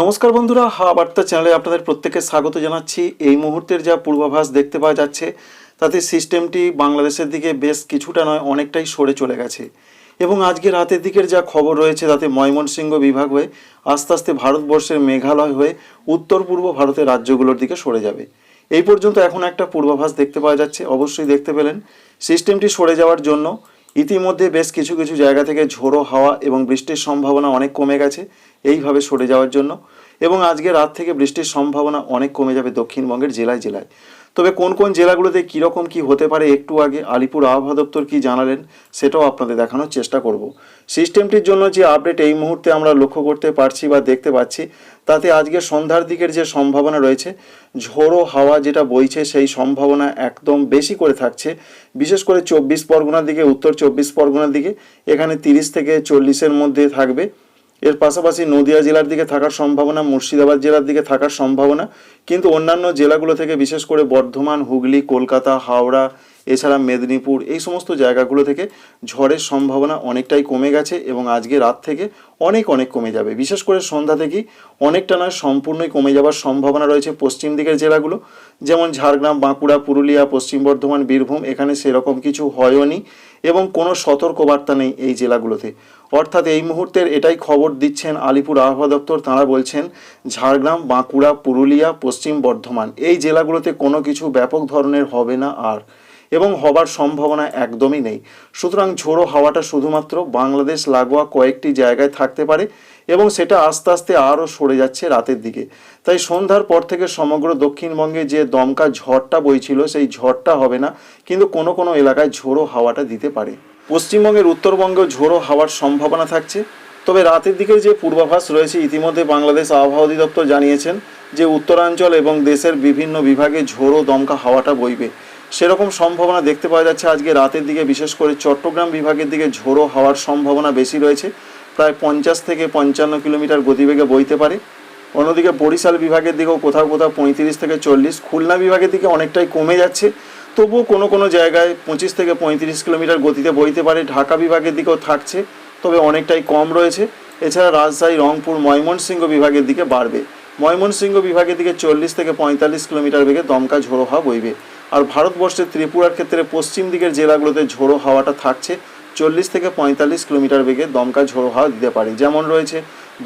নমস্কার বন্ধুরা, হা বার্তা চ্যানেলে আপনাদের প্রত্যেককে স্বাগত জানাচ্ছি। এই মুহূর্তের যা পূর্বাভাস দেখতে পাওয়া যাচ্ছে, তাতে সিস্টেমটি বাংলাদেশের দিকে বেশ কিছুটা নয়, অনেকটাই সরে চলে গেছে। এবং আজকে রাতের দিকের যা খবর রয়েছে, তাতে ময়মনসিংহ বিভাগ হয়ে আস্তে আস্তে ভারতবর্ষের মেঘালয় হয়ে উত্তর পূর্ব ভারতের রাজ্যগুলোর দিকে সরে যাবে। এই পর্যন্ত এখন একটা পূর্বাভাস দেখতে পাওয়া যাচ্ছে। অবশ্যই দেখতে পেলেন, সিস্টেমটি সরে যাওয়ার জন্য ইতিমধ্যে বেশ কিছু কিছু জায়গা থেকে ঝোড়ো হাওয়া এবং বৃষ্টির সম্ভাবনা অনেক কমে গেছে, এইভাবে সরে যাওয়ার জন্য। এবং আজকে রাত থেকে বৃষ্টির সম্ভাবনা অনেক কমে যাবে দক্ষিণবঙ্গের জেলায় জেলায়। তবে কোন কোন জেলাগুলোতে কীরকম কি হতে পারে একটু আগে আলিপুর আবহাওয়া দপ্তর কী জানালেন সেটাও আপনাদের দেখানোর চেষ্টা করব। সিস্টেমটির জন্য যে আপডেট এই মুহূর্তে আমরা লক্ষ্য করতে পারছি বা দেখতে পাচ্ছি, তাতে আজকে সন্ধ্যার দিকের যে সম্ভাবনা রয়েছে, ঝোড়ো হাওয়া যেটা বইছে সেই সম্ভাবনা একদম বেশি করে থাকছে। বিশেষ করে চব্বিশ পরগনার দিকে, উত্তর চব্বিশ পরগনার দিকে, এখানে তিরিশ থেকে চল্লিশের মধ্যে থাকবে। এর পাশাপাশি নদিয়া জেলার দিকে থাকার সম্ভাবনা, মুর্শিদাবাদ জেলার দিকে থাকার সম্ভাবনা, কিন্তু অন্যান্য জেলাগুলো থেকে বিশেষ করে বর্ধমান, হুগলি, কলকাতা, হাওড়া এছাড়া মেদিনীপুর, এই সমস্ত জায়গাগুলো থেকে ঝড়ের সম্ভাবনা অনেকটাই কমে গেছে এবং আজকে রাত থেকে অনেক অনেক কমে যাবে। বিশেষ করে সন্ধ্যা থেকেই অনেকটা নয়, সম্পূর্ণই কমে যাওয়ার সম্ভাবনা রয়েছে পশ্চিম দিকের জেলাগুলো। যেমন ঝাড়গ্রাম, বাঁকুড়া, পুরুলিয়া, পশ্চিম বর্ধমান, বীরভূম, এখানে সেরকম কিছু হয়ওনি এবং কোনো সতর্কবার্তা নেই এই জেলাগুলোতে। অর্থাৎ এই মুহূর্তের এটাই খবর দিচ্ছেন আলিপুর আবহাওয়া দপ্তর। তাঁরা বলছেন, ঝাড়গ্রাম, বাঁকুড়া, পুরুলিয়া, পশ্চিম বর্ধমান, এই জেলাগুলোতে কোনো কিছু ব্যাপক ধরনের হবে না আর। এবং হবার সম্ভাবনা একদমই নেই। সুতরাং ঝোড়ো হাওয়াটা শুধুমাত্র বাংলাদেশ লাগোয়া কয়েকটি জায়গায় থাকতে পারে এবং সেটা আস্তে আস্তে আরও সরে যাচ্ছে রাতের দিকে। তাই সন্ধ্যার পর থেকে সমগ্র দক্ষিণবঙ্গে যে দমকা ঝড়টা বইছিল, সেই ঝড়টা হবে না, কিন্তু কোনো কোনো এলাকায় ঝোড়ো হাওয়াটা দিতে পারে। পশ্চিমবঙ্গের উত্তরবঙ্গেও ঝোড়ো হাওয়ার সম্ভাবনা থাকছে। তবে রাতের দিকের যে পূর্বাভাস রয়েছে, ইতিমধ্যে বাংলাদেশ আবহাওয়া অধিদপ্তর জানিয়েছেন যে উত্তরাঞ্চল এবং দেশের বিভিন্ন বিভাগে ঝোড়ো দমকা হাওয়াটা বইবে। সেরকম সম্ভাবনা দেখতে পাওয়া যাচ্ছে আজকে রাতের দিকে, বিশেষ করে চট্টগ্রাম বিভাগের দিকে ঝোড়ো হওয়ার সম্ভাবনা বেশি রয়েছে। প্রায় পঞ্চাশ থেকে পঞ্চান্ন কিলোমিটার গতিবেগে বইতে পারে। অন্যদিকে বরিশাল বিভাগের দিকেও কোথাও কোথাও পঁয়ত্রিশ থেকে চল্লিশ, খুলনা বিভাগের দিকে অনেকটাই কমে যাচ্ছে। তবুও কোনো কোনো জায়গায় পঁচিশ থেকে পঁয়ত্রিশ কিলোমিটার গতিতে বইতে পারে। ঢাকা বিভাগের দিকেও থাকছে, তবে অনেকটাই কম রয়েছে। এছাড়া রাজশাহী, রংপুর, ময়মনসিংহ বিভাগের দিকে বাড়বে। ময়মনসিংহ বিভাগের দিকে চল্লিশ থেকে পঁয়তাল্লিশ কিলোমিটার বেগে দমকা ঝোড়ো হাওয়া বইবে। আর ভারতবর্ষের ত্রিপুরার ক্ষেত্রে পশ্চিম দিকের জেলাগুলোতে ঝোড়ো হাওয়াটা থাকছে। চল্লিশ থেকে পঁয়তাল্লিশ কিলোমিটার বেগে দমকা ঝোড়ো হাওয়া দিতে পারে। যেমন রয়েছে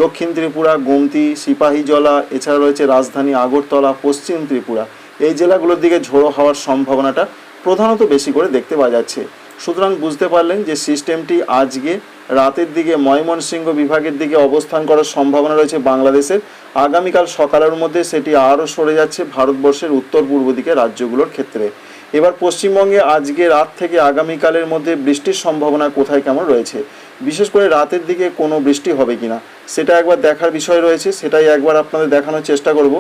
দক্ষিণ ত্রিপুরা, গোমতি, সিপাহীজলা, এছাড়া রয়েছে রাজধানী আগরতলা, পশ্চিম ত্রিপুরা। এই জেলাগুলোর দিকে ঝোড়ো হওয়ার সম্ভাবনাটা প্রধানত বেশি করে দেখতে পাওয়া যাচ্ছে। সুতরাং বুঝতে পারলেন যে সিস্টেমটি আজকে রাতের দিকে ময়মনসিংহ বিভাগের দিকে অবস্থান করার সম্ভাবনা রয়েছে বাংলাদেশের। আগামীকাল সকালের মধ্যে সেটি আরও সরে যাচ্ছে ভারতবর্ষের উত্তর পূর্ব দিকে রাজ্যগুলোর ক্ষেত্রে। এবার পশ্চিমবঙ্গে আজকে রাত থেকে আগামীকালের মধ্যে বৃষ্টির সম্ভাবনা কোথায় কেমন রয়েছে? বিশেষ করে রাতের দিকে কোনো বৃষ্টি হবে কিনা? সেটা একবার দেখার বিষয় রয়েছে, সেটাই একবার আপনাদের দেখানোর চেষ্টা করব।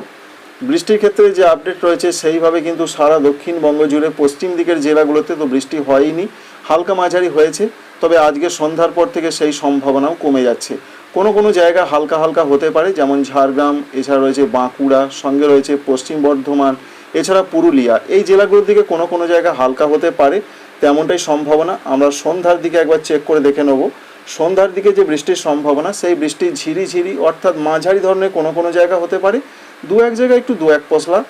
বৃষ্টির ক্ষেত্রে যে আপডেট রয়েছে, সেইভাবে কিন্তু সারা দক্ষিণবঙ্গ জুড়ে পশ্চিম দিকের জেলাগুলোতে তো বৃষ্টি হয়নি হালকা মাঝারি হয়েছে, তবে আজকে সন্ধ্যার পর থেকে সেই সম্ভাবনাও কমে যাচ্ছে। কোনো কোনো জায়গা হালকা হালকা হতে পারে, যেমন ঝাড়গ্রাম, এছাড়া রয়েছে বাঁকুড়া, সঙ্গে রয়েছে পশ্চিম বর্ধমান, এছাড়া পুরুলিয়া। এই জেলাগুলোর দিকে কোনো কোনো জায়গা হালকা হতে পারে, তেমনটাই সম্ভাবনা। আমরা সন্ধ্যার দিকে একবার চেক করে দেখে নেব। সন্ধ্যার দিকে যে বৃষ্টির সম্ভাবনা, সেই বৃষ্টি ঝিরি ঝিরি, অর্থাৎ মাঝারি ধরনের কোনো কোনো জায়গা হতে পারে। দু এক জায়গায় একটু দু এক পশলা,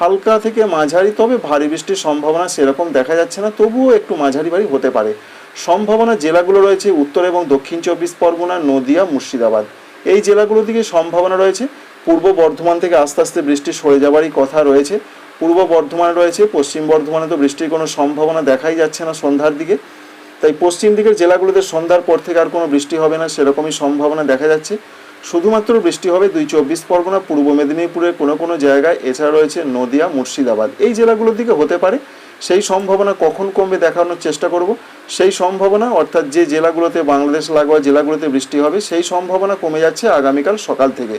হালকা থেকে মাঝারি, তবে ভারী বৃষ্টির সম্ভাবনা সেরকম দেখা যাচ্ছে না, তবুও একটু মাঝারি বাড়ি হতে পারে। সম্ভাবনা জেলাগুলো রয়েছে উত্তর এবং দক্ষিণ চব্বিশ পরগনা, নদিয়া, মুর্শিদাবাদ। এই জেলাগুলোর দিকে সম্ভাবনা রয়েছে। পূর্ব বর্ধমান থেকে আস্তে আস্তে বৃষ্টি সরে যাবারই কথা রয়েছে। পূর্ব বর্ধমানে রয়েছে, পশ্চিম বর্ধমানে তো বৃষ্টির কোনো সম্ভাবনা দেখাই যাচ্ছে না সন্ধ্যার দিকে। তাই পশ্চিম দিকের জেলাগুলোতে সন্ধ্যার পর থেকে আর কোনো বৃষ্টি হবে না, সেরকমই সম্ভাবনা দেখা যাচ্ছে। শুধুমাত্র বৃষ্টি হবে দুই চব্বিশ পরগনা, পূর্ব মেদিনীপুরের কোনো কোনো জায়গায়, এছাড়া রয়েছে নদিয়া, মুর্শিদাবাদ। এই জেলাগুলোর দিকে হতে পারে। সেই সম্ভাবনা কখন কমবে দেখানোর চেষ্টা করব। সেই সম্ভাবনা, অর্থাৎ যে জেলাগুলোতে, বাংলাদেশ লাগোয়া জেলাগুলোতে বৃষ্টি হবে, সেই সম্ভাবনা কমে যাচ্ছে আগামীকাল সকাল থেকে।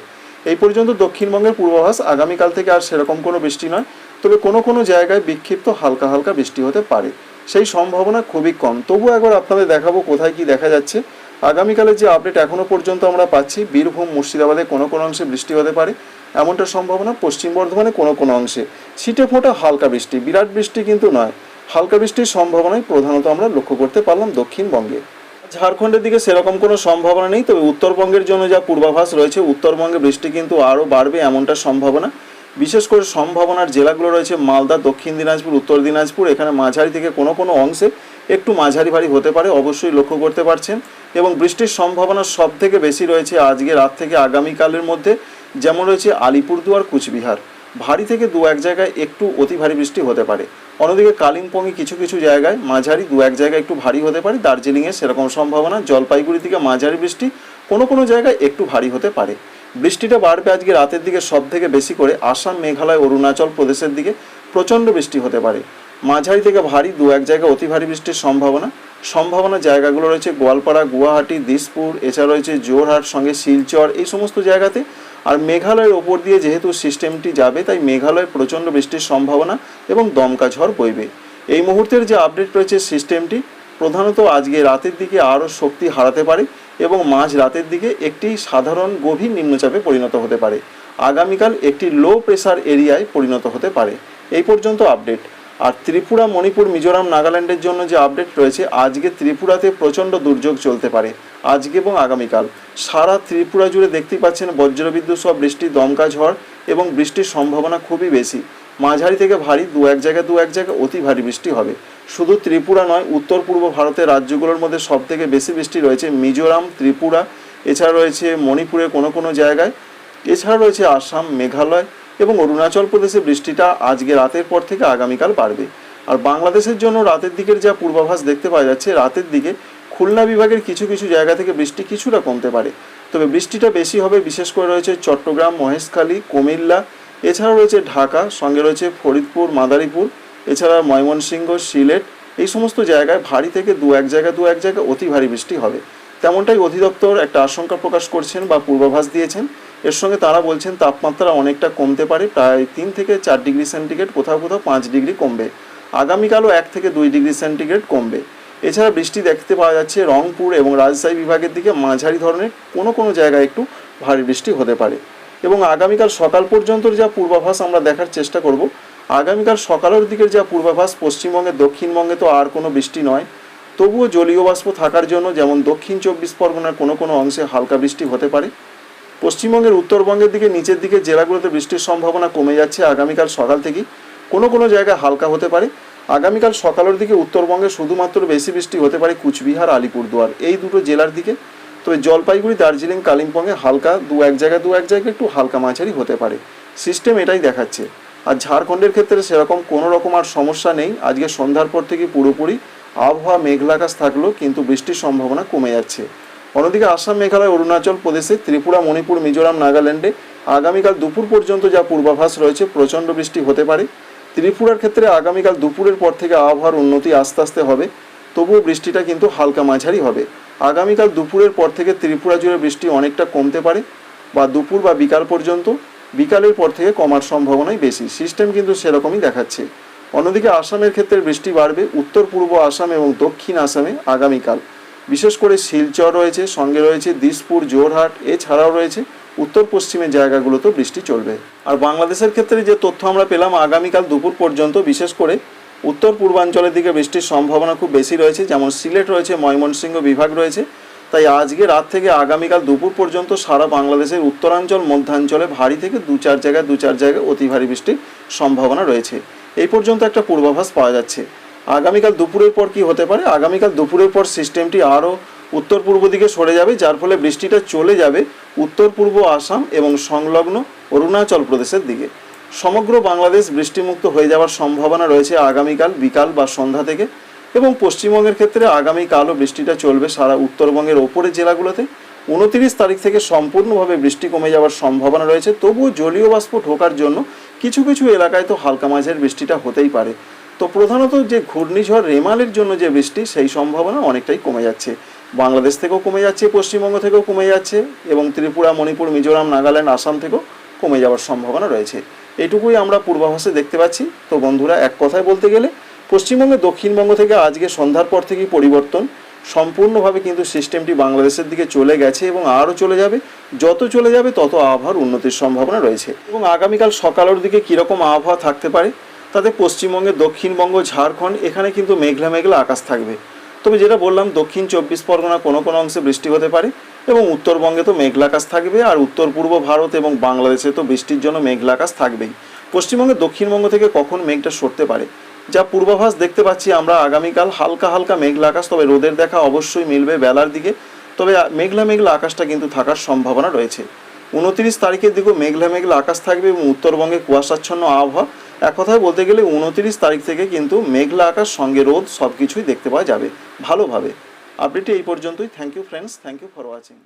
এই পর্যন্ত দক্ষিণবঙ্গের পূর্বাভাস আগামীকাল থেকে আর সেরকম কোনো বৃষ্টি নয়, তবে কোনো কোনো জায়গায় বিক্ষিপ্ত হালকা হালকা বৃষ্টি হতে পারে। সেই সম্ভাবনা খুবই কম। তবু একবার আপনাদের দেখাবো কোথায় কি দেখা যাচ্ছে। আগামীকালের যে আপডেট এখনও পর্যন্ত আমরা পাচ্ছি, বীরভূম, মুর্শিদাবাদে কোনো কোনো অংশে বৃষ্টি হতে পারে। এমনটা সম্ভাবনা পশ্চিম বর্ধমানে কোনো কোনো অংশে। ছিটে ফোঁটা হালকা বৃষ্টি, বিরাট বৃষ্টি কিন্তু নয়। হালকা বৃষ্টির সম্ভাবনাই প্রধানত আমরা লক্ষ্য করতে পারলাম দক্ষিণবঙ্গে। ঝাড়খণ্ডের দিকে সেরকম কোনো সম্ভাবনা নেই, তবে উত্তরবঙ্গের জন্য যা পূর্বাভাস রয়েছে, উত্তরবঙ্গে বৃষ্টি কিন্তু আরও বাড়বে এমনটা সম্ভাবনা। বিশেষ করে সম্ভাবনার জেলাগুলো রয়েছে মালদা, দক্ষিণ দিনাজপুর, উত্তর দিনাজপুর, এখানে মাঝারি থেকে কোনো কোনো অংশে একটু মাঝারি ভারী হতে পারে, অবশ্যই লক্ষ্য করতে পারছেন। এবং বৃষ্টির সম্ভাবনা সব থেকে বেশি রয়েছে আজকে রাত থেকে আগামীকালের মধ্যে, যেমন রয়েছে আলিপুরদুয়ার, কুচবিহার। ভারী থেকে দু এক জায়গায় একটু অতি ভারী বৃষ্টি হতে পারে। অন্যদিকে কালিম্পংয়ে কিছু কিছু জায়গায় মাঝারি দু এক জায়গায় একটু ভারী হতে পারে। দার্জিলিংয়ে সেরকম সম্ভাবনা। জলপাইগুড়ি থেকে মাঝারি বৃষ্টি। কোনো কোনো জায়গায় একটু ভারী হতে পারে। বৃষ্টিটা বাড়বে আজকে রাতের দিকে সব থেকে বেশি করে আসাম, মেঘালয়, অরুণাচল প্রদেশের দিকে। প্রচণ্ড বৃষ্টি হতে পারে। মাঝারি থেকে ভারী দু এক জায়গায় অতি ভারী বৃষ্টির সম্ভাবনা। সম্ভাবনা জায়গাগুলো রয়েছে গোয়ালপাড়া, গুয়াহাটি, দিসপুর, এছাড়া রয়েছে জোরহাট, সঙ্গে শিলচর। এই সমস্ত জায়গাতে আর মেঘালয়ের ওপর দিয়ে যেহেতু সিস্টেমটি যাবে, তাই মেঘালয়ে প্রচণ্ড বৃষ্টির সম্ভাবনা এবং দমকা ঝড় বইবে। এই মুহূর্তের যে আপডেট রয়েছে সিস্টেমটি, প্রধানত আজকে রাতের দিকে আরও শক্তি হারাতে পারে এবং মাঝ রাতের দিকে একটি সাধারণ গভীর নিম্নচাপে পরিণত হতে পারে। আগামীকাল একটি লো প্রেসার এরিয়ায় পরিণত হতে পারে। এই পর্যন্ত আপডেট। আর ত্রিপুরা, মণিপুর, মিজোরাম, নাগাল্যান্ডের জন্য যে আপডেট রয়েছে, আজকে ত্রিপুরাতে প্রচণ্ড দুর্যোগ চলতে পারে, আজকে এবং আগামীকাল। সারা ত্রিপুরা জুড়ে দেখতে পাচ্ছেন বজ্রবিদ্যুৎ, সহ বৃষ্টি, দমকা ঝড় এবং বৃষ্টির সম্ভাবনা খুবই বেশি। মাঝারি থেকে ভারী, দু এক জায়গায় দু এক জায়গায় অতি ভারী বৃষ্টি হবে। শুধু ত্রিপুরা নয়, উত্তর পূর্ব ভারতের রাজ্যগুলোর মধ্যে সব থেকে বেশি বৃষ্টি রয়েছে মিজোরাম, ত্রিপুরা, এছাড়া রয়েছে মণিপুরের কোনো কোনো জায়গায়। এছাড়া রয়েছে আসাম, মেঘালয় এবং অরুণাচল প্রদেশে বৃষ্টিটা আজকে রাতের পর থেকে আগামীকাল বাড়বে। আর বাংলাদেশের জন্য রাতের দিকের যা পূর্বাভাস দেখতে পাওয়া যাচ্ছে, রাতের দিকে খুলনা বিভাগের কিছু কিছু জায়গা থেকে বৃষ্টি কিছুটা কমতে পারে। তবে বৃষ্টিটা বেশি হবে, বিশেষ করে রয়েছে চট্টগ্রাম, মহেশখালী, কুমিল্লা, এছাড়াও রয়েছে ঢাকা, সঙ্গে রয়েছে ফরিদপুর, মাদারীপুর, এছাড়া ময়মনসিংহ, সিলেট, এই সমস্ত জায়গায় ভারী থেকে দু এক জায়গায় দু এক জায়গায় অতি ভারী বৃষ্টি হবে। তেমনটাই অধিদপ্তর একটা আশঙ্কা প্রকাশ করছেন বা পূর্বাভাস দিয়েছেন। এর সঙ্গে তারা বলছেন তাপমাত্রা অনেকটা কমতে পারে, প্রায় তিন থেকে চার ডিগ্রি সেন্টিগ্রেড, কোথাও কোথাও পাঁচ ডিগ্রি কমবে। আগামীকালও এক থেকে দুই ডিগ্রি সেন্টিগ্রেড কমবে। এছাড়া বৃষ্টি দেখতে পাওয়া যাচ্ছে রংপুর এবং রাজশাহী বিভাগের দিকে মাঝারি ধরনের কোনো কোনো জায়গায় একটু ভারী বৃষ্টি হতে পারে। এবং আগামীকাল সকাল পর্যন্ত যা পূর্বাভাস আমরা দেখার চেষ্টা করব, আগামীকাল সকালের দিকের যা পূর্বাভাস পশ্চিমবঙ্গে, দক্ষিণবঙ্গে তো আর কোনো বৃষ্টি নয়। তবুও জলীয় বাষ্প থাকার জন্য যেমন দক্ষিণ চব্বিশ পরগনার কোনো কোনো অংশে হালকা বৃষ্টি হতে পারে। পশ্চিমবঙ্গের উত্তরবঙ্গের দিকে নিচের দিকে জেলাগুলোতে বৃষ্টির সম্ভাবনা কমে যাচ্ছে। আগামীকাল সকাল থেকেই কোনো কোনো জায়গায় হালকা হতে পারে। আগামীকাল সকালের দিকে উত্তরবঙ্গে শুধুমাত্র বেশি বৃষ্টি হতে পারে কুচবিহার, আলিপুরদুয়ার। এই দুটো জেলার দিকে। তবে জলপাইগুড়ি, দার্জিলিং, কালিম্পংয়ে হালকা দু এক জায়গায়, দু এক জায়গায় একটু হালকা মাঝারি হতে পারে। সিস্টেম এটাই দেখাচ্ছে। আর ঝাড়খণ্ডের ক্ষেত্রে সেরকম কোনো রকম আর সমস্যা নেই। আজকে সন্ধ্যার পর থেকে পুরোপুরি আবহাওয়া মেঘলা আকাশ থাকলেও কিন্তু বৃষ্টির সম্ভাবনা কমে যাচ্ছে। অন্যদিকে আসাম, মেঘালয়, অরুণাচল প্রদেশে, ত্রিপুরা, মণিপুর, মিজোরাম, নাগাল্যান্ডে আগামীকাল দুপুর পর্যন্ত যা পূর্বাভাস রয়েছে, প্রচণ্ড বৃষ্টি হতে পারে। ত্রিপুরার ক্ষেত্রে আগামীকাল দুপুরের পর থেকে আবহাওয়ার উন্নতি আস্তে আস্তে হবে। তবুও বৃষ্টিটা কিন্তু হালকা মাঝারি হবে। আগামীকাল দুপুরের পর থেকে ত্রিপুরা জুড়ে বৃষ্টি অনেকটা কমতে পারে, বা দুপুর বা বিকাল পর্যন্ত। বিকালের পর থেকে কমার সম্ভাবনাই বেশি। সিস্টেম কিন্তু সেরকমই দেখাচ্ছে। অন্যদিকে আসামের ক্ষেত্রে বৃষ্টি বাড়বে। উত্তর, পূর্ব আসাম এবং দক্ষিণ আসামে আগামীকাল। বিশেষ করে শিলচর রয়েছে, সঙ্গে রয়েছে দিসপুর, জোরহাট, এছাড়াও রয়েছে। উত্তর পশ্চিমের জায়গাগুলোতেও বৃষ্টি চলবে। আর বাংলাদেশের ক্ষেত্রে যে তথ্য আমরা পেলাম, আগামীকাল দুপুর পর্যন্ত, বিশেষ করে উত্তর পূর্বাঞ্চলের দিকে বৃষ্টির সম্ভাবনা খুব বেশি রয়েছে, যেমন সিলেট রয়েছে, ময়মনসিংহ বিভাগ রয়েছে। তাই আজকে রাত থেকে আগামীকাল দুপুর পর্যন্ত সারা বাংলাদেশের উত্তরাঞ্চল, মধ্যাঞ্চলে ভারী থেকে দু চার জায়গায়, দু চার জায়গায় অতি ভারী বৃষ্টির সম্ভাবনা রয়েছে। এই পর্যন্ত একটা পূর্বাভাস পাওয়া যাচ্ছে। আগামীকাল দুপুরের পর কি হতে পারে? আগামীকাল দুপুরের পর সিস্টেমটি আরও উত্তর পূর্ব দিকে সরে যাবে, যার ফলে বৃষ্টিটা চলে যাবে উত্তর পূর্ব আসাম এবং সংলগ্ন অরুণাচল প্রদেশের দিকে। সমগ্র বাংলাদেশ বৃষ্টিমুক্ত হয়ে যাওয়ার সম্ভাবনা রয়েছে আগামীকাল বিকাল বা সন্ধ্যা থেকে এবং পশ্চিমবঙ্গের ক্ষেত্রে আগামীকালও বৃষ্টিটা চলবে সারা উত্তরবঙ্গের ওপরের জেলাগুলোতে। উনতিরিশ তারিখ থেকে সম্পূর্ণভাবে বৃষ্টি কমে যাওয়ার সম্ভাবনা রয়েছে, তবুও জলীয় বাষ্প ঢোকার জন্য কিছু কিছু এলাকায় তো হালকা মাঝের বৃষ্টিটা হতেই পারে। তো প্রধানত যে ঘূর্ণিঝড় রেমালের জন্য যে বৃষ্টি, সেই সম্ভাবনা অনেকটাই কমে যাচ্ছে। বাংলাদেশ থেকেও কমে যাচ্ছে, পশ্চিমবঙ্গ থেকেও কমে যাচ্ছে এবং ত্রিপুরা, মণিপুর, মিজোরাম, নাগাল্যান্ড, আসাম থেকেও কমে যাওয়ার সম্ভাবনা রয়েছে। এটুকুই আমরা পূর্বাভাসে দেখতে পাচ্ছি। তো বন্ধুরা, এক কথায় বলতে গেলে, পশ্চিমবঙ্গে দক্ষিণবঙ্গ থেকে আজকে সন্ধ্যার পর থেকেই পরিবর্তন। সম্পূর্ণভাবে কিন্তু সিস্টেমটি বাংলাদেশের দিকে চলে গেছে এবং আরও চলে যাবে। যত চলে যাবে, তত আবহাওয়ার উন্নতির সম্ভাবনা রয়েছে। এবং আগামীকাল সকালের দিকে কীরকম আবহাওয়া থাকতে পারে? তাতে পশ্চিমবঙ্গে দক্ষিণবঙ্গ, ঝাড়খণ্ড, এখানে কিন্তু মেঘলা মেঘলা আকাশ থাকবে। তবে যেটা বললাম, দক্ষিণ চব্বিশ পরগনা কোনো কোনো অংশে বৃষ্টি হতে পারে এবং উত্তরবঙ্গে তো মেঘলা আকাশ থাকবে আর উত্তর পূর্ব ভারত এবং বাংলাদেশে তো বৃষ্টির জন্য মেঘলা আকাশ থাকবেই। পশ্চিমবঙ্গে দক্ষিণবঙ্গ থেকে কখন মেঘটা সরতে পারে? যা পূর্বাভাস দেখতে পাচ্ছি আমরা আগামীকাল, হালকা হালকা মেঘলা আকাশ তবে রোদের দেখা অবশ্যই মিলবে বেলার দিকে। তবে মেঘলা মেঘলা আকাশটা কিন্তু থাকার সম্ভাবনা রয়েছে। উনত্রিশ তারিখের দিকেও মেঘলা মেঘলা আকাশ থাকবে এবং উত্তরবঙ্গে কুয়াশাচ্ছন্ন আবহাওয়া। এক কথায় বলতে গেলে উনত্রিশ তারিখ থেকে কিন্তু মেঘলা আকাশ, সঙ্গে রোদ সব কিছুই দেখতে পাওয়া যাবে ভালোভাবে। আপডেটটি এই পর্যন্তই। Thank you friends thank you for watching